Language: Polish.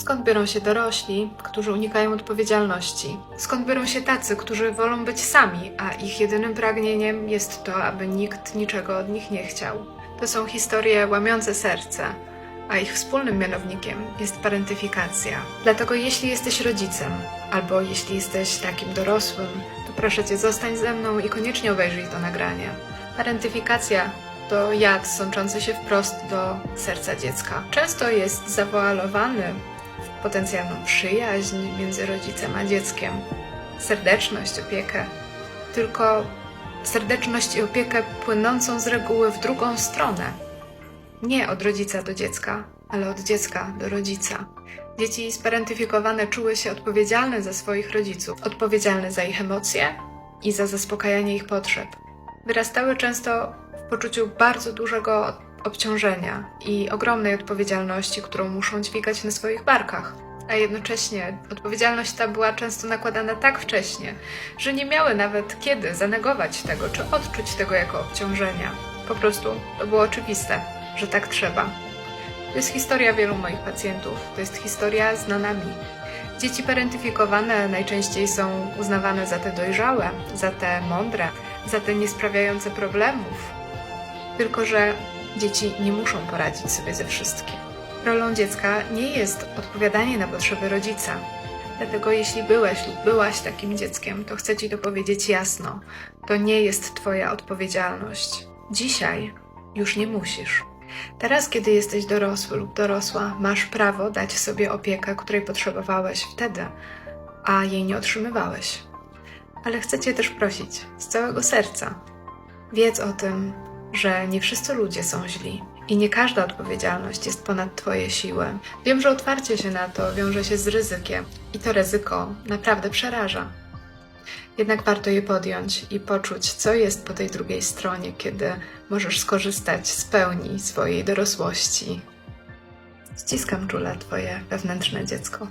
Skąd biorą się dorośli, którzy unikają odpowiedzialności? Skąd biorą się tacy, którzy wolą być sami, a ich jedynym pragnieniem jest to, aby nikt niczego od nich nie chciał? To są historie łamiące serce, a ich wspólnym mianownikiem jest parentyfikacja. Dlatego jeśli jesteś rodzicem, albo jeśli jesteś takim dorosłym, to proszę cię zostań ze mną i koniecznie obejrzyj to nagranie. Parentyfikacja to jad sączący się wprost do serca dziecka. Często jest zawoalowany potencjalną przyjaźń między rodzicem a dzieckiem, serdeczność, opiekę. Tylko serdeczność i opiekę płynącą z reguły w drugą stronę. Nie od rodzica do dziecka, ale od dziecka do rodzica. Dzieci sparentyfikowane czuły się odpowiedzialne za swoich rodziców, odpowiedzialne za ich emocje i za zaspokajanie ich potrzeb. Wyrastały często w poczuciu bardzo dużego obciążenia i ogromnej odpowiedzialności, którą muszą dźwigać na swoich barkach. A jednocześnie odpowiedzialność ta była często nakładana tak wcześnie, że nie miały nawet kiedy zanegować tego czy odczuć tego jako obciążenia. Po prostu to było oczywiste, że tak trzeba. To jest historia wielu moich pacjentów, to jest historia znana mi. Dzieci parentyfikowane najczęściej są uznawane za te dojrzałe, za te mądre, za te nie sprawiające problemów. Tylko, że dzieci nie muszą poradzić sobie ze wszystkim. Rolą dziecka nie jest odpowiadanie na potrzeby rodzica. Dlatego jeśli byłeś lub byłaś takim dzieckiem, to chcę Ci to powiedzieć jasno. To nie jest Twoja odpowiedzialność. Dzisiaj już nie musisz. Teraz, kiedy jesteś dorosły lub dorosła, masz prawo dać sobie opiekę, której potrzebowałeś wtedy, a jej nie otrzymywałeś. Ale chcę Cię też prosić z całego serca. Wiedz o tym, że nie wszyscy ludzie są źli i nie każda odpowiedzialność jest ponad Twoje siły. Wiem, że otwarcie się na to wiąże się z ryzykiem i to ryzyko naprawdę przeraża. Jednak warto je podjąć i poczuć, co jest po tej drugiej stronie, kiedy możesz skorzystać z pełni swojej dorosłości. Ściskam czule Twoje wewnętrzne dziecko.